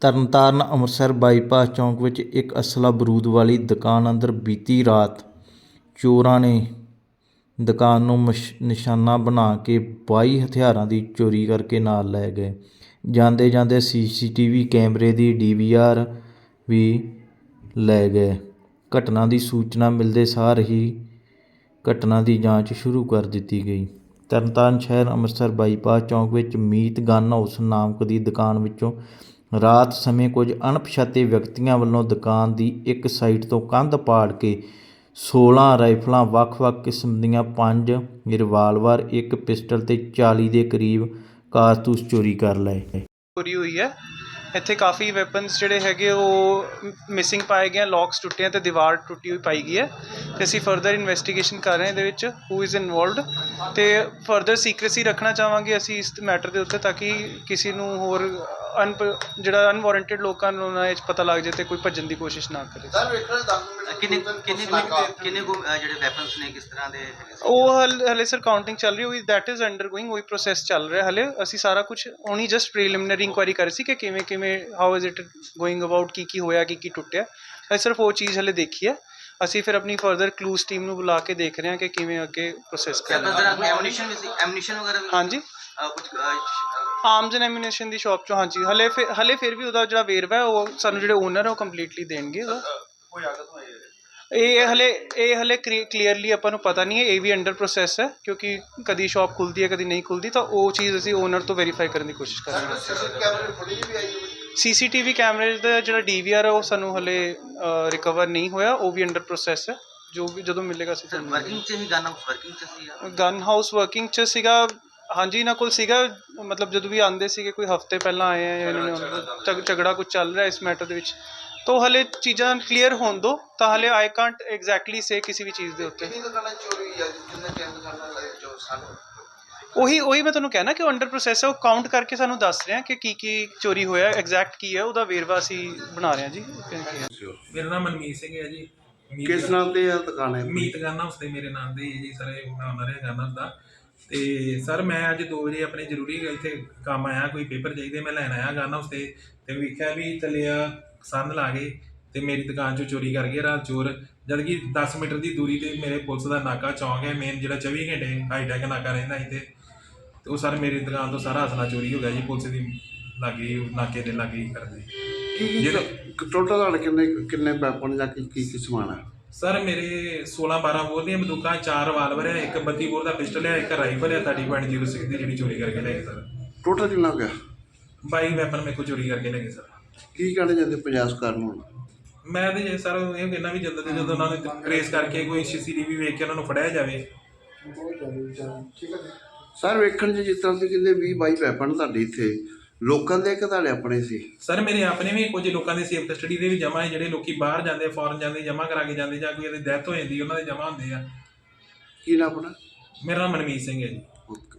Tarn Taran Amritsar bypass ਚੌਂਕ ਵਿੱਚ ਇੱਕ ਅਸਲਾ ਬਰੂਦ ਵਾਲੀ ਦੁਕਾਨ ਅੰਦਰ ਬੀਤੀ ਰਾਤ ਚੋਰਾਂ ਨੇ ਦੁਕਾਨ ਨੂੰ ਮਸ਼, ਨਿਸ਼ਾਨਾ ਬਣਾ ਕੇ 22 ਹਥਿਆਰਾਂ ਦੀ ਚੋਰੀ ਕਰਕੇ ਨਾਲ ਲੈ ਗਏ। ਜਾਂਦੇ ਜਾਂਦੇ ਸੀਸੀਟੀਵੀ ਕੈਮਰੇ ਦੀ ਡੀਵੀਆਰ ਵੀ ਲੈ ਗਏ। ਘਟਨਾ ਦੀ ਸੂਚਨਾ ਮਿਲਦੇ ਸਾਰ ਹੀ ਘਟਨਾ ਦੀ ਜਾਂਚ ਸ਼ੁਰੂ ਕਰ ਦਿੱਤੀ ਗਈ। ਤਰਨਤਾਰਨ ਸ਼ਹਿਰ ਅੰਮ੍ਰਿਤਸਰ ਬਾਈਪਾਸ ਚੌਂਕ ਵਿੱਚ ਮੀਤ ਗਨ ਹਾਊਸ ਨਾਮਕ ਦੀ ਦੁਕਾਨ ਵਿੱਚੋਂ ਰਾਤ ਸਮੇਂ ਕੁਝ ਅਣਪਛਾਤੇ ਵਿਅਕਤੀਆਂ ਵੱਲੋਂ ਦੁਕਾਨ ਦੀ ਇੱਕ ਸਾਈਡ ਤੋਂ ਕੰਧ ਪਾੜ ਕੇ 16 ਰਾਈਫਲਾਂ ਵੱਖ-ਵੱਖ ਕਿਸਮ ਦੀਆਂ ਪੰਜ ਰਿਵਾਲਵਰ, ਇੱਕ ਪਿਸਟਲ ਤੇ 40 ਦੇ ਕਰੀਬ ਕਾਰਤੂਸ ਚੋਰੀ ਕਰ ਲਏ ਚੋਰੀ ਹੋਈ ਹੈ। ਇੱਥੇ ਕਾਫੀ ਵੈਪਨਸ ਜਿਹੜੇ ਹੈਗੇ ਉਹ ਮਿਸਿੰਗ ਪਾਏ ਗਏ ਲੌਕਸ ਟੁੱਟੇ ਆ ਤੇ ਦੀਵਾਰ ਟੁੱਟੀ ਹੋਈ ਪਾਈ ਗਈ ਹੈ ਤੇ ਅਸੀਂ ਫਰਦਰ ਇਨਵੈਸਟੀਗੇਸ਼ਨ ਕਰ ਰਹੇ ਹਾਂ ਇਹਦੇ ਵਿੱਚ ਹੂ ਇਜ਼ ਇਨਵੋਲਵਡ ਤੇ ਫਰਦਰ ਸੀਕ੍ਰੇਸੀ ਰੱਖਣਾ ਚਾਹਾਂਗੇ ਅਸੀਂ ਇਸ ਮੈਟਰ ਦੇ ਉੱਤੇ ਤਾਂ ਕਿ ਕਿਸੇ ਨੂੰ ਹੋਰ ਅਨ ਜਿਹੜਾ ਅਨਵਾਰੰਟਡ ਲੋਕਾਂ ਨੂੰ ਉਹਨਾਂ ਵਿੱਚ ਪਤਾ ਲੱਗ ਜਾਏ ਤੇ ਕੋਈ ਭੱਜਣ ਦੀ ਕੋਸ਼ਿਸ਼ ਨਾ ਕਰੇ। ਸਰ ਵੇਖਣਾ 10 ਮਿੰਟ ਕਿੰਨੇ ਕਿੰਨੇ ਕੁ- ਕਿੰਨੇ ਕੁ, ਅਹ, ਜਿਹੜੇ ਵੈਪਨਸ ਨੇ ਕਿਸ ਤਰ੍ਹਾਂ ਦੇ ਹੈਗੇ ਸੀ? ਉਹ ਹਲ- ਹਲੇ ਸਰ ਕਾਊਂਟਿੰਗ ਚੱਲ ਰਹੀ ਹੋਈ ਦੈਟ ਇਜ਼ ਅੰਡਰਗੋਇੰਗ ਉਹੀ ਪ੍ਰੋਸੈਸ ਚੱਲ ਰਿਹਾ। ਹਲੇ ਅਸੀਂ ਸਾਰਾ ਕੁਝ ਓਨਲੀ ਜਸਟ ਪ੍ਰੀਲਿਮਿਨਰੀ ਇਨਕੁਆਇਰੀ ਕਰ ਰਹੀ ਸੀ ਕਿ ਕਿਵੇਂ ਕਿਵੇਂ how is it going about ਕੀ ਕੀ ਹੋਇਆ ਕੀ ਕੀ ਟੁੱਟਿਆ। ਅਸੀਂ ਸਿਰਫ ਉਹ ਚੀਜ਼ ਹਲੇ ਦੇਖੀ ਹੈ। ਅਸੀਂ ਫਿਰ ਆਪਣੀ ਫਰਦਰ ਕਲੂਜ਼ ਟੀਮ ਨੂੰ ਬੁਲਾ ਕੇ ਦੇਖ ਰਹੇ ਹਾਂ ਕਿ ਕਿਵੇਂ ਅੱਗੇ ਪ੍ਰੋਸੈਸ ਵੈਪਨਸ ਕਰਨਾ। ਦਾ ਐਮੂਨੀਸ਼ਨ ਵੀ ਸੀ ਐਮੂਨੀਸ਼ਨ ਵਗੈਰਾ ਵੀ ਹਾਂਜੀ। ਅਹ, ਕੁਝ ਅਹ, ਆਰਮਸ ਐਂਡ ਐਮੂਨੇਸ਼ਨ ਦੀ ਸ਼ਾਪ ਚੋਂ ਹਾਂਜੀ। ਹਲੇ ਫਿਰ ਹਲੇ ਫਿਰ ਵੀ ਉਹਦਾ ਜਿਹੜਾ ਵੇਰਵਾ ਹੈ ਉਹ ਸਾਨੂੰ ਜਿਹੜੇ ਓਨਰ ਹੈ ਉਹ ਕੰਪਲੀਟਲੀ ਦੇਣਗੇ ਉਹਦਾ। ਇਹ ਹਲੇ ਇਹ ਹਲੇ ਕਲੀਅਰਲੀ ਆਪਾਂ ਨੂੰ ਪਤਾ ਨਹੀਂ ਹੈ ਇਹ ਵੀ ਅੰਡਰ ਪ੍ਰੋਸੈਸ ਹੈ ਕਿਉਂਕਿ ਕਦੀ ਸ਼ਾਪ ਖੁੱਲਦੀ ਹੈ ਕਦੀ ਨਹੀਂ ਖੁੱਲਦੀ ਤਾਂ ਉਹ ਚੀਜ਼ ਅਸੀਂ ਓਨਰ ਤੋਂ ਵੈਰੀਫਾਈ ਕਰਨ ਦੀ ਕੋਸ਼ਿਸ਼ ਕਰ ਰਹੇ ਹਾਂ। ਸੀਸੀ ਕੈਮਰੇ ਫੁਟੇਜ ਵੀ ਆਈ ਹੈ। ਸੀਸੀਟੀਵੀ ਕੈਮਰੇ ਦਾ ਜਿਹੜਾ ਡੀਵੀਆਰ ਹੈ ਉਹ ਸਾਨੂੰ ਹਲੇ ਰਿਕਵਰ ਨਹੀਂ ਹੋਇਆ ਉਹ ਵੀ ਅੰਡਰ ਪ੍ਰੋਸੈਸ ਹੈ। ਜੋ ਵੀ ਜਦੋਂ ਮਿਲੇਗਾ ਅਸੀਂ ਤੁਹਾਨੂੰ ਵਰਕਿੰਗ ਚ ਹੀ ਗਨ ਹਾਊਸ ਵਰਕਿੰਗ ਚ ਸੀ ਗਨ ਹਾਊਸ ਵਰਕਿੰਗ ਚ ਸੀਗਾ ਹਾਂਜੀ ਇਹਨਾਂ ਕੋਲ ਸੀਗਾ ਮਤਲਬ ਜਦੋਂ ਵੀ ਆਂਦੇ ਸੀਗੇ ਕੋਈ ਹਫ਼ਤੇ ਪਹਿਲਾਂ ਆਏ ਆ ਇਹਨਾਂ ਨੇ ਝਗ- ਝਗੜਾ ਕੁਝ ਚੱਲ ਰਿਹਾ ਇਸ ਮੈਟਰ ਦੇ ਵਿੱਚ ਤਾਂ ਹਲੇ ਚੀਜ਼ਾਂ ਕਲੀਅਰ ਹੋਣ ਦੋ ਤਾਂ ਹਲੇ ਆਈ ਕਾਂਟ ਐਗਜ਼ੈਕਟਲੀ ਸੇ ਕਿਸੇ ਵੀ ਚੀਜ਼ ਦੇ ਉੱਤੇ। ਕਿੰਨੀ ਦੁਕਾਨਾਂ ਚੋਰੀ ਹੋਈ ਹੈ ਕਿੰਨੇ ਟਾਈਮ ਦੁਕਾਨਾਂ ਲਾਏ ਜੋ ਸਾਨੂੰ ਉਹੀ ਉਹੀ ਮੈਂ ਤੁਹਾਨੂੰ ਕਹਿਣਾ ਕਿ ਉਹ ਅੰਡਰ ਪ੍ਰੋਸੈਸ ਹੈ ਉਹ ਕਾਊਂਟ ਕਰਕੇ ਸਾਨੂੰ ਦੱਸ ਰਹੇ ਆ ਕਿ ਕੀ ਕੀ ਚੋਰੀ ਹੋਇਆ ਐਗਜ਼ੈਕਟ ਕੀ ਹੈ ਉਹਦਾ ਵੇਰਵਾ ਅਸੀਂ ਬਣਾ ਰਹੇ ਹਾਂ ਜੀ। ਮੇਰਾ ਨਾਮ ਮਨਮੀਤ ਸਿੰਘ ਹੈ ਜੀ। ਕਿਸ ਨਾਮ ਤੇ ਇਹ ਦੁਕਾਨ ਹੈ? ਮੀਤ ਗਨ ਹਾਊਸ ਦੇ ਮੇਰੇ ਨਾਮ ਦੇ ਜੀ ਸਰ ਇਹ ਮੈਂ ਓਨਰ ਹੈ ਗਨ ਹਾਊਸ ਦਾ ਤੇ ਸਰ ਮੈਂ ਅੱਜ 2 ਵਜੇ ਆਪਣੇ ਜ਼ਰੂਰੀ ਇੱਥੇ ਕੰਮ ਆਇਆ ਕੋਈ ਪੇਪਰ ਚਾਹੀਦੇ ਮੈਂ ਲੈਣ ਆਇਆ ਗਨ ਹਾਊਸ ਤੇ ਵੇਖਿਆ ਵੀ ਚੱਲਿਆ ਸੰਨ ਲਾ ਗਏ ਤੇ ਮੇਰੀ ਦੁਕਾਨ ਚੋਂ ਚੋਰੀ ਕਰ ਗਏ ਰਾਤ ਚੋਰ। ਜਦ ਕਿ 10 ਮੀਟਰ ਦੀ ਦੂਰੀ ਤੇ ਮੇਰੇ ਪੁਲਿਸ ਦਾ ਨਾਕਾ ਚੌਂਕ ਹੈ ਮੇਨ ਜਿਹੜਾ 24 ਘੰਟੇ ਹਾਈਟੈਕ ਨਾਕਾ ਰਹਿੰਦਾ ਸੀ ਤੇ ਉਹ ਸਰ ਮੇਰੀ ਦੁਕਾਨ ਤੋਂ ਸਾਰਾ ਅਸਲਾ ਚੋਰੀ ਹੋ ਗਿਆ ਜੀ ਪੁਲਿਸ ਦੀ ਲਾਗੇ ਨਾਕੇ ਦੇ ਲਾਗੇ ਕਰਦੇ। ਕੀ ਕੀ ਟੋਟਲ ਤੁਹਾਡੇ ਕਿੰਨੇ ਕਿੰਨੇ ਵੈਪਨ ਜਾਂ ਕੀ ਕੀ ਕੀ ਸਮਾਨ ਹੈ ਸਰ ਮੇਰੇ 16 12 ਬੋਰ ਦੀਆਂ ਬੰਦੂਕਾਂ ਚਾਰ ਰਿਵਾਲਵਰ ਹੈ ਇੱਕ 32 ਬੋਰ ਦਾ ਪਿਸਟਲ ਹੈ ਇੱਕ ਰਾਈਫਲ ਹੈ 30.06 ਦੀ ਜਿਹੜੀ ਚੋਰੀ ਕਰਕੇ ਲੈ ਗਏ ਸਰ। ਟੋਟਲ ਕਿੰਨਾ ਹੋ ਗਿਆ? 22 ਵੈਪਨ ਮੇਰੇ ਕੋਲ ਚੋਰੀ ਕਰਕੇ ਲੈ ਗਏ ਸਰ। ਕੀ ਕਹਿਣਾ ਚਾਹੁੰਦੇ ਪੰਜਾਬ ਸਰਕਾਰ ਨੂੰ? ਮੈਂ ਤੇ ਸਰ ਇਹ ਕਹਿੰਦਾ ਵੀ ਜਲਦ ਤੋਂ ਜਲਦ ਉਹਨਾਂ ਨੂੰ ਟ੍ਰੇਸ ਕਰਕੇ ਕੋਈ ਸੀਸੀਟੀਵੀ ਵੇਖ ਕੇ ਉਹਨਾਂ ਨੂੰ ਫੜਿਆ ਜਾਵੇ। ਸਰ ਵੇਖਣ 'ਚ ਜਿਸ ਤਰ੍ਹਾਂ ਤੁਸੀਂ ਕਹਿੰਦੇ 20 22 ਵੈਪਨ ਤੁਹਾਡੇ ਇੱਥੇ ਲੋਕਾਂ ਦੇ ਕਿ ਤੁਹਾਡੇ ਆਪਣੇ ਸੀ? ਸਰ ਮੇਰੇ ਆਪਣੇ ਵੀ ਕੁਝ ਲੋਕਾਂ ਦੇ ਸੇਫ ਕਸਟਡੀ ਦੇ ਵੀ ਜਮ੍ਹਾਂ ਹੈ ਜਿਹੜੇ ਲੋਕੀ ਬਾਹਰ ਜਾਂਦੇ ਫੋਰਨ ਜਾਂਦੇ ਜਮ੍ਹਾਂ ਕਰਾ ਕੇ ਜਾਂਦੇ ਜਾਂ ਕੋਈ ਦੀ ਡੈਥ ਹੋ ਜਾਂਦੀ ਉਹਨਾਂ ਦੇ ਜਮ੍ਹਾਂ ਹੁੰਦੇ ਆ। ਕੀ ਨਾ ਆਪਣਾ? ਮੇਰਾ ਨਾਮ ਮਨਮੀਤ ਸਿੰਘ ਹੈ ਜੀ। ਓਕੇ।